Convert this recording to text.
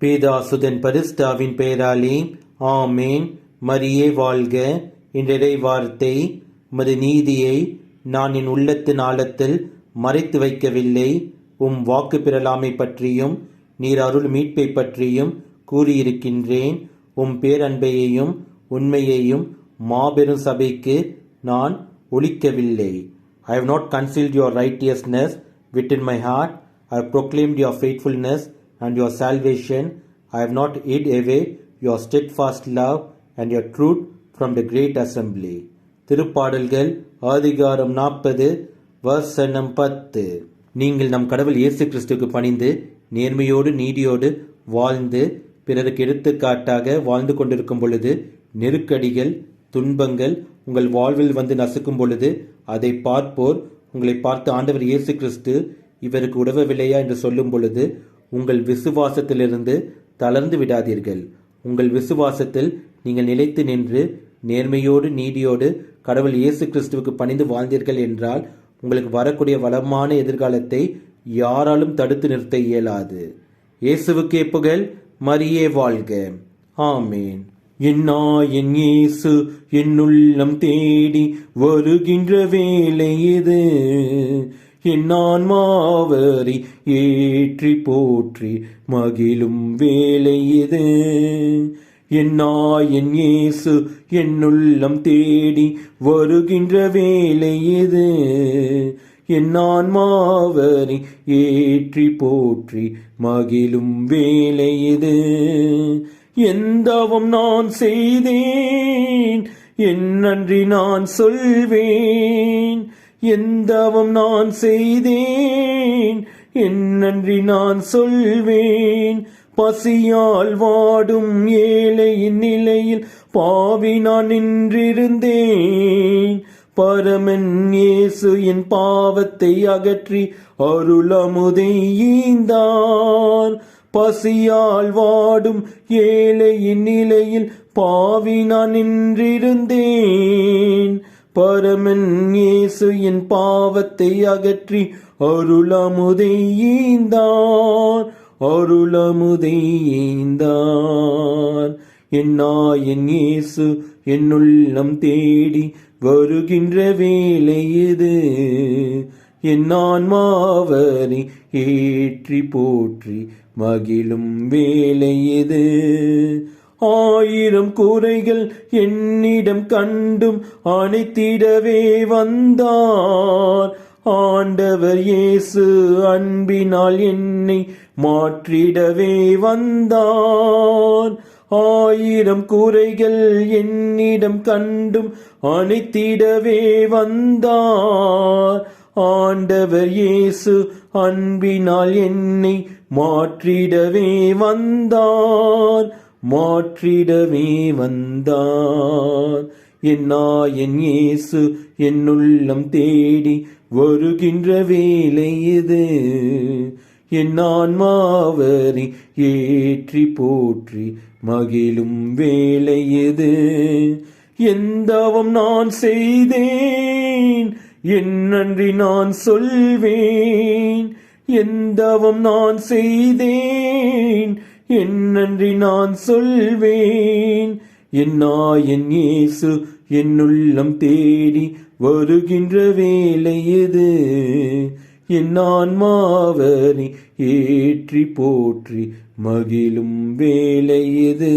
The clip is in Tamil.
பேதாசுதன் பரிஸ்டாவின் பெயராலே ஆமேன். மரியே வாழ்க. இன்றைய வார்த்தை உமது நீதியை நான் என் உள்ளத்தின் ஆழத்தில் மறைத்து வைக்கவில்லை. உம் வாக்கு பெறலாமை பற்றியும் நீர் அருள் மீட்பை பற்றியும் கூறியிருக்கின்றேன். உம் பேரன்பையையும் உண்மையையும் மாபெரும் சபைக்கு நான் ஒழிக்கவில்லை I have not concealed your righteousness within in my heart I proclaimed your faithfulness and your salvation. I have not hid away your steadfast love and your truth from the great assembly. திருப்பாடல்கள் அதிகாரம் நாற்பது வசனம் பத்து நீங்கள் நம் கடவுள் இயேசு கிறிஸ்துக்கு பணிந்து நேர்மையோடு நீதியோடு வாழ்ந்து பிறருக்கு எடுத்துக்காட்டாக வாழ்ந்து கொண்டிருக்கும் பொழுது நெருக்கடிகள் துன்பங்கள் உங்கள் வாழ்வில் வந்து நசுக்கும் பொழுது அதை பார்ப்போர் உங்களை பார்த்து ஆண்டவர் இயேசு கிறிஸ்து இவருக்கு உதவவில்லையா என்று சொல்லும் பொழுது உங்கள் விசுவாசத்திலிருந்து தளர்ந்து விடாதீர்கள். உங்கள் விசுவாசத்தில் நீங்கள் நிலைத்து நின்று நேர்மையோடு நீதியோடு கடவுள் இயேசு கிறிஸ்துவுக்கு பணிந்து வாழ்ந்தீர்கள் என்றால் உங்களுக்கு வரக்கூடிய வளமான எதிர்காலத்தை யாராலும் தடுத்து நிறுத்த இயலாது. இயேசுவுக்கே புகழ் மரியே வாழ்க. ஆமேன். என்னா என் இயேசு என்னுள்ளம் தேடி வருகின்ற வேலை இது. என் மாவரி ஏற்றி போற்றி மகிழும் வேலை இது. என்னா என் இயேசு என்னுள்ளம் தேடி வருகின்ற வேலை இது. என் மாவரி ஏற்றி போற்றி மகிழும் வேலை இது. எந்தவம் நான் செய்தேன் என் நன்றி நான் சொல்வேன். எந்தவம் நான் செய்தேன்? என் நன்றி நான் சொல்வேன். பசியால் வாடும் ஏழையின் நிலையில் பாவி நான் நின்றிருந்தேன். பரமன் இயேசு என் பாவத்தை அகற்றி அருளமுதை ஈந்தான். பசியால் வாடும் ஏழையின் நிலையில் பாவி நான் நின்றிருந்தேன். பரமன் இயேசு என் பாவத்தை அகற்றி அருளமுதை ஈந்தார் அருளமுதை ஈந்தார். என் இயேசு என்னுள்ளம் தேடி வருகின்ற வேலை இது. என் ஆன்மாவரை ஏற்றி போற்றி மகிழும் வேலை இது. ஆயிரம் குறைகள் என்னிடம் கண்டும் அனைத்திடவே வந்தார். ஆண்டவர் இயேசு அன்பினால் என்னை மாற்றிடவே வந்தார். ஆயிரம் குறைகள் என்னிடம் கண்டும் அனைத்திடவே வந்தார். ஆண்டவர் இயேசு அன்பினால் என்னை மாற்றிடவே வந்தார். மாற்றிடவே வந்தார். என்னா என் இயேசு என்னுள்ளம் தேடி வருகின்ற வேலை இது. என் ஆன்மாவரை ஏற்றி போற்றி மகிழும் வேலை இது. எந்தவம் நான் செய்தேன். என் நன்றி நான் சொல்வேன். எந்தவம் நான் செய்தேன். என்னன்றி நான் சொல்வேன். என்னா என் இயேசு என்னுள்ளம் தேடி வருகின்ற வேலை எது? என் ஏற்றி போற்றி மகிழும் வேலை எது?